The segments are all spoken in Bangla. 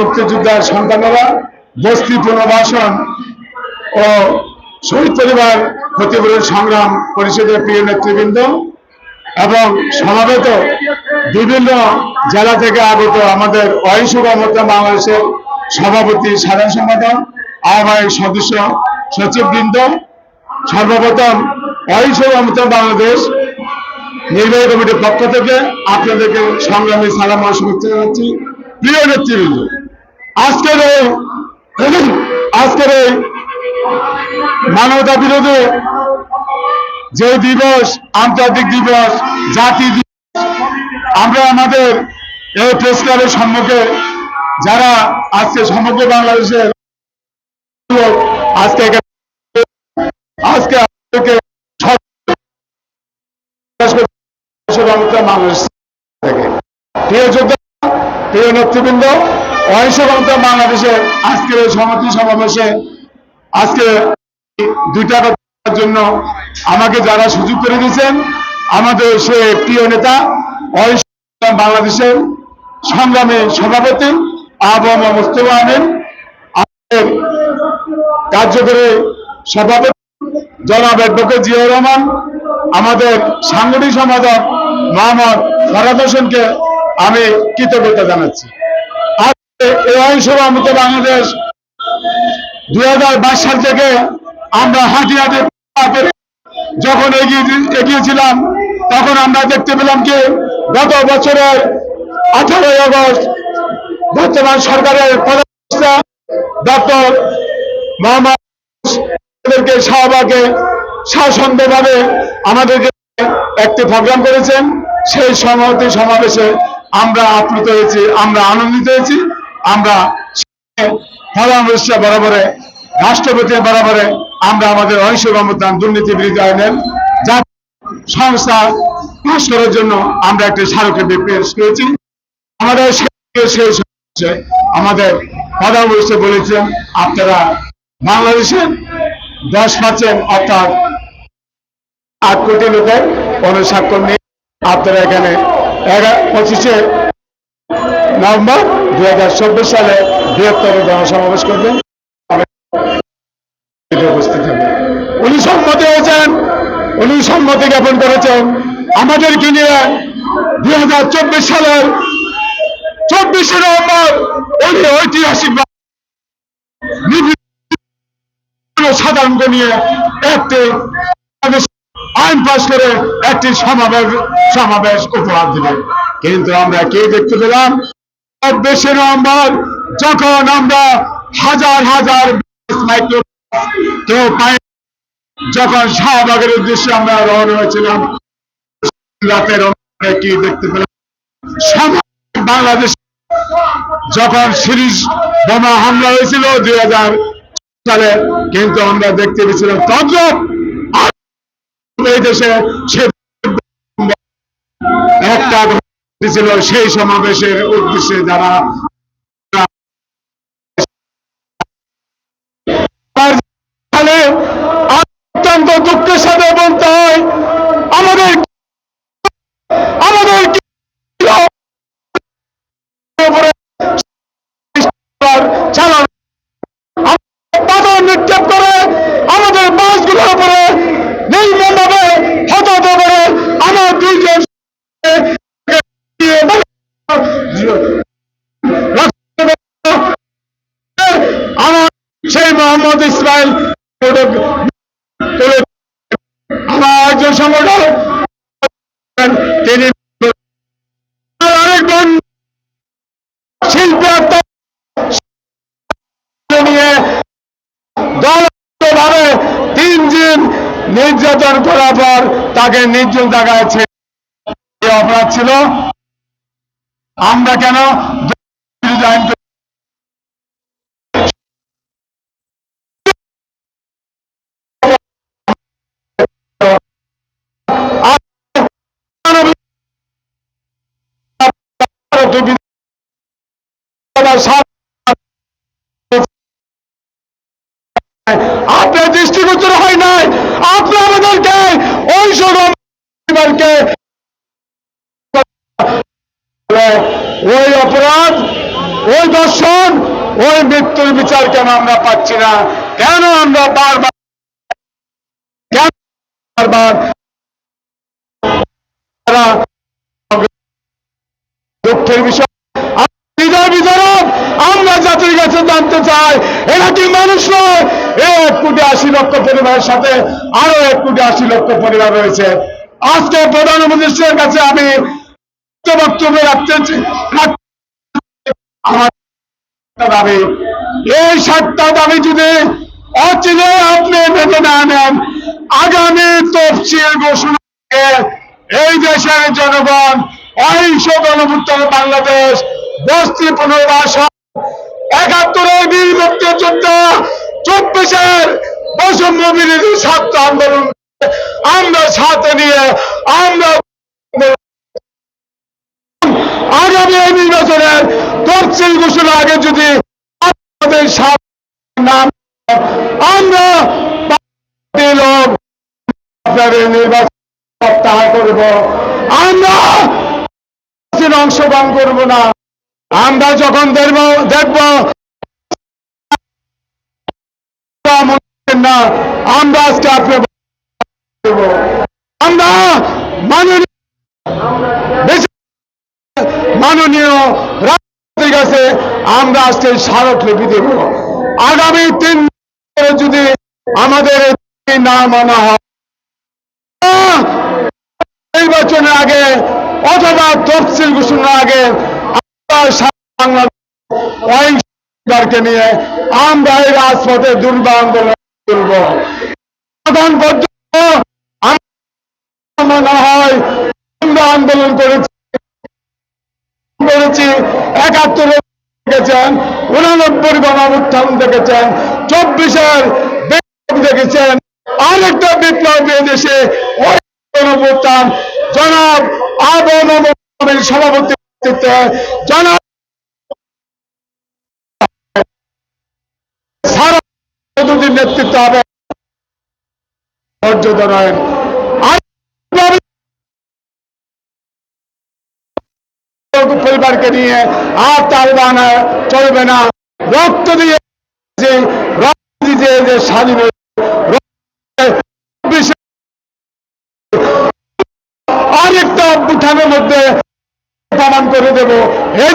মুক্তিযোদ্ধার সন্তানেরা, বস্তি পুনর্বাসন ও শহীদ পরিবার ক্ষতিপূরণ সংগ্রাম পরিষদের প্রিয় নেতৃবৃন্দ এবং সমাবেত বিভিন্ন জেলা থেকে আগত আমাদের অহিংস গণহত্যা বাংলাদেশের সভাপতি, সাধারণ সম্পাদক, আহ্বায়ক সদস্য, সচিববৃন্দ, সর্বপ্রথম অহিংস গণহত্যা বাংলাদেশ নির্বাহী কমিটির পক্ষ থেকে আপনাদেরকে সংগ্রামী সালাম শুভেচ্ছা জানাচ্ছি। প্রিয় নেতৃবৃন্দ আজকের এই আজকের এই মানবতা বিরোধী যে দিবস, আন্তর্জাতিক দিবস, জাতি দিবস, আমরা আমাদের এই প্রেস ক্লাবের সম্মুখে যারা আজকে সমগ্র বাংলাদেশের আজকে আজকে বাংলাদেশ থেকে। প্রিয় যোদ্ধা, প্রিয় নেতৃবৃন্দ অহিংস গণতন্ত্র বাংলাদেশের আজকের এই সমাধি সমাবেশে আজকে দুইটা কথার জন্য আমাকে যারা সুযোগ করে দিয়েছেন, আমাদের সে প্রিয় নেতা অহিংস বাংলাদেশের সংগ্রামী সভাপতি আবহাওয়া মোস্তফা আমিন, আমাদের কার্যকরী সভাপতি জনাব অ্যাডভোকেট জিয়াউর রহমান, আমাদের সাংগঠনিক সম্পাদক মোহাম্মদ ফরাদ হোসেনকে আমি কৃতজ্ঞতা জানাচ্ছি। এই আইনসভা মতো বাংলাদেশ। দুই সাল থেকে আমরা হাঁটি হাঁটি যখন এগিয়ে এগিয়েছিলাম, তখন আমরা দেখতে পেলাম কি গত বছরের আঠারোই আগস্ট বর্তমান সরকারের প্রধান ডক্টর মোহাম্মদ শাহবাগে শাসনভাবে আমাদেরকে একটি প্রোগ্রাম করেছেন। সেই সমাবেশে আমরা আপ্লুত হয়েছি, আমরা আনন্দিত হয়েছি। আমরা প্রধানমন্ত্রী বরাবরে, রাষ্ট্রপতি বরাবরে আমরা আমাদের গণতান দুর্নীতি বিরোধী আইনের সংস্থা পাশ করার জন্য আমরা একটি স্মারকলিপি পেশ করেছি। আমাদের আমাদের প্রধানমন্ত্রী বলেছেন, আপনারা বাংলাদেশের দশ পার্সেন্ট অর্থাৎ আট কোটি লোকের কোনো স্বাক্ষর নেই আপনারা এখানে পঁচিশে নভেম্বর দুই হাজার চব্বিশ সালে বৃহত্তর জনসমাবেশ করবেন উপস্থিত হবে উনি সম্মতি হয়েছেন, উনি সম্মতি জ্ঞাপন করেছেন। আমাদেরকে নিয়ে দুই হাজার চব্বিশ সালের চব্বিশে নভেম্বর উনি ঐতিহাসিক সাধারণকে নিয়ে একটি আইন পাশ করে একটি সমাবেশ সমাবেশ উপহার দিবে কিন্তু আমরা কি দেখতে পেলাম? যখন আমরা হাজার হাজার যখন শাহবাগের উদ্দেশ্যে আমরা রওনা হয়েছিলাম, রাতের কি দেখতে পেলাম? বাংলাদেশ, যখন সিরিজ বোমা হামলা হয়েছিল দুই হাজার সালে, কিন্তু আমরা দেখতে পেয়েছিলাম তদ্রুপ এই দেশে সে একটা ছিল সেই সমাবেশের উদ্দেশ্যে যারা অত্যন্ত দুঃখের মোহাম্মদ একজন সংগঠক তিনি দলভাবে নির্যাতন করার পর তাকে নির্জন ছেড়ে অপরাধ ছিল। আমরা কেন আইন সরকারকে ওই অপরাধ, ওই দর্শন, ওই মৃত্যুর বিচার কেন আমরা পাচ্ছি না? কেন আমরা বারবার কেন বারবার দুঃখের বিষয়? আমরা জাতির কাছে জানতে চাই, এরা কি মানুষ নয়? এক কোটি আশি লক্ষ পরিবারের সাথে আরও এক কোটি আশি লক্ষ পরিবার রয়েছে। আজকে প্রধানমন্ত্রীর কাছে আমি বক্তব্য রাখতে দাবি, এই সাতটা দাবি যদি অচিরে আপনি মেনে না নেন, আগামী তফসিল ঘোষণা এই দেশের জনগণ অহিংস গণমুক্ত বাংলাদেশ, বস্তি পুনর্বাসন, একাত্তরের বীর মুক্তিযুদ্ধ, চব্বিশের বৈষম্য বিরোধী ছাত্র আন্দোলন আমরা সাথে নিয়ে আমরা আগামী এই নির্বাচনের তফসিল ঘোষণা আগে যদি আমাদের নাম আমরা আমরা অংশগ্রহণ করব না। আমরা যখন দেখব দেখব না, আমরা আজকে আপনি আমরা মাননীয় মাননীয় রাষ্ট্রপতির কাছে আমরা আজকে স্মারকলিপি দেব আগামী তিন যদি আমাদের না মানা হয়, নির্বাচনের আগে অথবা তফসিল ঘোষণার আগে আমরা সারা বাংলাদেশ অহিংসকে নিয়ে আমরা এই রাজপথে দুর্বা আন্দোলন করব। পর্যন্ত মনে হয় আমরা আন্দোলন করেছি। একাত্তরে দেখেছেন, উনানব্বই গণঅবস্থান দেখেছেন, চব্বিশের দেখেছেন, আরেকটা বিপ্লব দেশে গণঅবস্থান জনাব আবনের সভাপতি জনাব সারা নেতৃত্ব হবে মর্যাদা নয় আর পরিবারকে নিয়ে আর তালেবান বানা চলবে না। রক্ত দিয়ে রক্ত যে স্বাধীন আরেকটা উঠানের মধ্যে প্রমাণ করে দেব। এই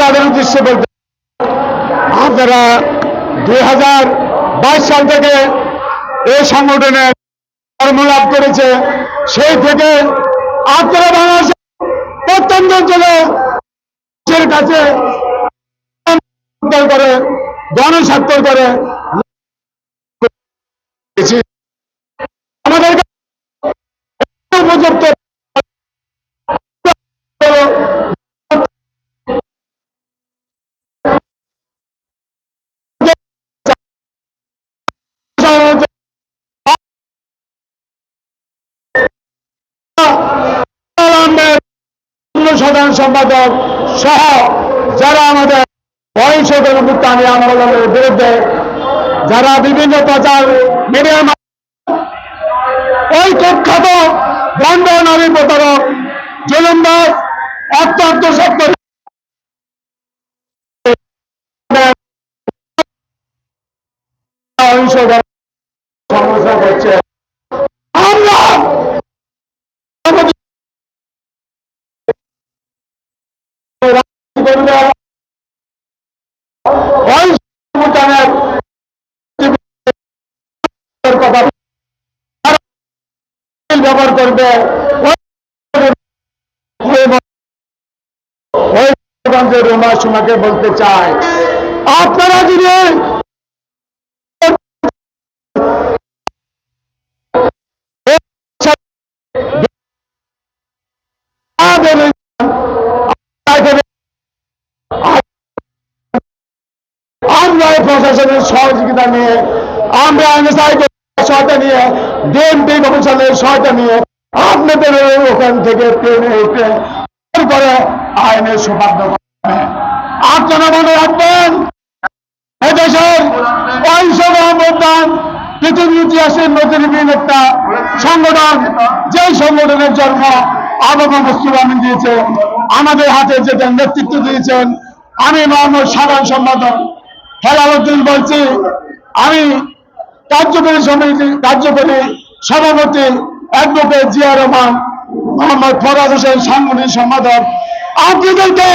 তাদের উদ্দেশ্যে বলতে আপনারা দুই হাজার বাইশ সাল থেকে এই সংগঠনে কর্মলাভ করেছে। সেই থেকে আপনারা বাংলাদেশের প্রত্যন্ত অঞ্চলে কাছে করে, গণস্বাক্ষর করে সাধারণ সম্পাদক সহ যারা আমাদের অহিংস গণপুত্তানি আন্দোলনের বিরুদ্ধে যারা বিভিন্ন প্রচার মিডিয়ার ওই কুখ্যাত দণ্ড নারী প্রতারক জুলুমবাজ, অত্যন্ত সত্য অহিংস ওই রোমা সুমাকে বলতে চাই। আপনারা যদি প্রশাসনের সহযোগিতা নিয়ে, আমরা আইনসাই সহায়তা নিয়ে, ডিএমপি কমিশনের সহায়তা নিয়ে আপনাদের ওখান থেকে ট্রেনে উঠে করে আইনের সৌভাগ্য আপনারা মনে রাখবেন, এদেশের অহিংসক অবদান পৃথিবীর ইতিহাসের নতুন একটা সংগঠন যে সংগঠনের জন্ম আবহাওয়া মুস্তফামিন দিয়েছে আমাদের হাতে যেটা নেতৃত্ব দিয়েছেন, আমি মোহাম্মদ সাধারণ সম্পাদক হেলালুদ্দিন বলছি, আমি কার্যকরী সমিতি, কার্যকরী সভাপতি অ্যাডভোকেট জিয়া রহমান, মোহাম্মদ ফরাজ হোসেন সাংগঠনিক সম্পাদক। আপনাদেরকে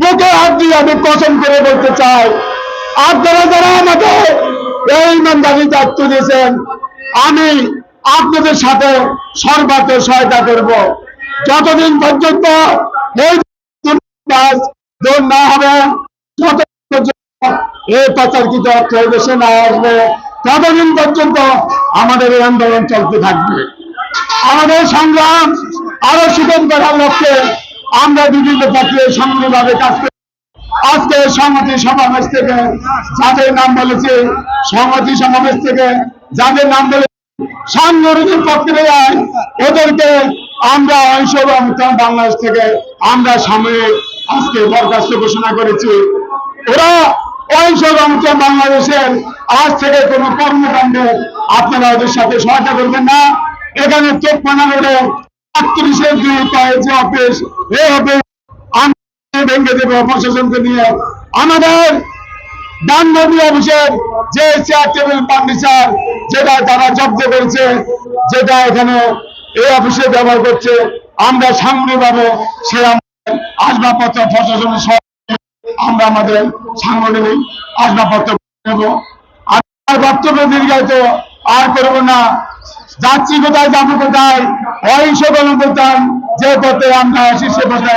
বুকে হাত দিয়ে আমি কসম করে বলতে চাই, আপনারা যারা আমাদের এই ইমানদারি দায়িত্ব দিয়েছেন, আমি আপনাদের সাথে সর্বাত সহায়তা করব। যতদিন পর্যন্ত এই না হবে ততদিন পর্যন্ত এই প্রচারকৃত অর্থ দেশে না আসবে, ততদিন পর্যন্ত আমাদের এই আন্দোলন চলতে থাকবে। আমাদের সংগ্রাম আরও সুগম করার লক্ষ্যে আমরা বিভিন্ন পক্ষে সংগ্রহভাবে কাজ করি। আজকে সংহতি সমাবেশ থেকে যাদের নাম বলেছে সংহতি সমাবেশ থেকে যাদের নাম বলে সাংগঠনিক প্রক্রিয়ায় ওদেরকে আমরা অংশগ্রহণ বাংলাদেশ থেকে আমরা সাময়িক আজকে বরখাস্ত ঘোষণা করেছি। ওরা অংশগ্রহণ বাংলাদেশের আজ থেকে কোনো কর্মকাণ্ডে আপনারা ওদের সাথে সহায়তা করবেন না। এখানে চোখ পানা করে আটত্রিশের দুই পায়ে যে অফিস এই অফিস ভেঙে দেবো প্রশাসনকে নিয়ে। আমাদের ডানবন্দি অফিসের যে চেয়ার টেবিল ফার্নিচার যেটা তারা জব্দ করেছে, যেটা এখানে এই অফিসে ব্যবহার করছে, আমরা সাংগঠনিকভাবে সে আসবাবপত্র প্রশাসনের সহ আমরা আমাদের সাংগঠনিক আসবাবপত্র নেব। আর বক্তব্য দীর্ঘায়িত আর করব না। যাচ্ছি কোথায় যাব কোথায়, অহিংস গণপ্রদান যে পথে আমরা আসি সে পথে।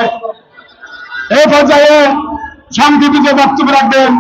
এই পর্যায়ে সংক্ষিপ্ত বক্তব্য রাখবেন।